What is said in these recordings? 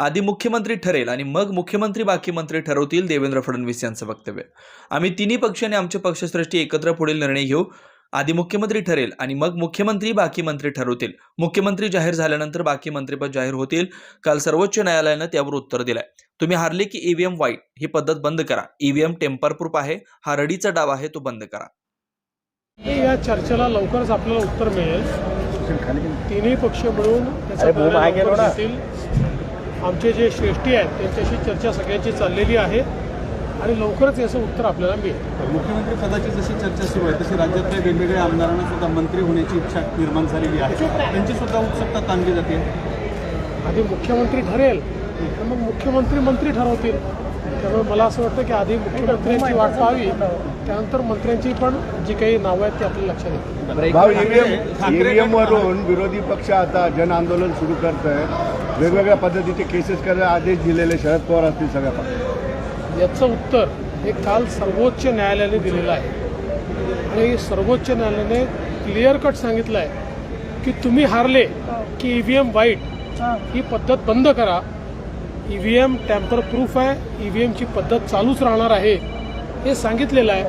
आधी मुख्यमंत्री ठरेल आणि मग मुख्यमंत्री बाकी मंत्री ठरवतील देवेंद्र फडणवीस यांचं वक्तव्य. आम्ही तिन्ही पक्ष आणि आमचे पक्षश्रेष्ठी एकत्र पुढील निर्णय घेऊ. आधी मुख्यमंत्री ठरेल आणि मग मुख्यमंत्री बाकी मंत्री ठरवतील. मुख्यमंत्री जाहीर झाल्यानंतर बाकी मंत्रीपद जाहीर होतील. काल सर्वोच्च न्यायालयानं त्यावर उत्तर दिलंय. तुम्ही हारले की ईव्हीएम वाईट ही पद्धत बंद करा. ईव्हीएम टेम्पर प्रूफ आहे हा रडीचा डाव आहे तो बंद करा. या चर्चेला लवकरच आपल्याला उत्तर मिळेल. तिन्ही पक्ष मिळून आमचे जे श्रेष्ठी आहेत त्यांच्याशी चर्चा सगळ्यांची चाललेली आहे. आणि लवकरच याचं उत्तर आपल्याला मिळेल. मुख्यमंत्री पदाची जशी चर्चा सुरू आहे तशी राज्यातल्या वेगवेगळ्या आमदारांना सुद्धा मंत्री होण्याची इच्छा निर्माण झालेली आहे. त्यांची सुद्धा उत्सुकता ताणली जाते. आधी मुख्यमंत्री ठरेल तर मग मुख्यमंत्री मंत्री ठरवतील. त्यामुळे मला असं वाटतं की आधी मुख्यमंत्र्यांची वाट पाहावी त्यानंतर मंत्र्यांची पण जी काही नावं आहेत ती आपल्याला लक्षात येतील. भाऊ ठाकरे- ईव्हीएम वरून विरोधी पक्ष आता जन आंदोलन सुरू करत आहे वेगवेगळ्या पद्धतीचे केसेस करायला आदेश दिलेले शरद पवार असतील सगळ्या पक्षात याचं उत्तर हे काल सर्वोच्च न्यायालयाने दिलेलं आहे. आणि सर्वोच्च न्यायालयाने क्लिअर कट सांगितलं आहे की तुम्ही हारले की ई व्ही एम वाईट ही पद्धत बंद करा. E V M tamper proof आहे. ई व्ही एमची पद्धत चालूच राहणार आहे. हे सांगितलेलं आहे.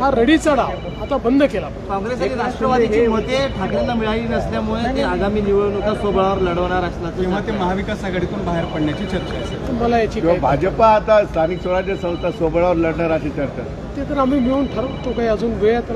हा रडीचा डाव आता बंद केला. काँग्रेस आणि राष्ट्रवादीची मते ठाकरेंना मिळाली नसल्यामुळे ते आगामी निवडणुका स्वबळावर लढवणार असल्याचं तेव्हा ते. महाविकास आघाडीतून बाहेर पडण्याची चर्चा आहे तर मला याची किंवा काही भाजपा आता स्थानिक स्वराज्य संस्था सोबळावर लढणार अशी चर्चा. ते तर आम्ही मिळून ठरवतो काही अजून वेळ आहे तर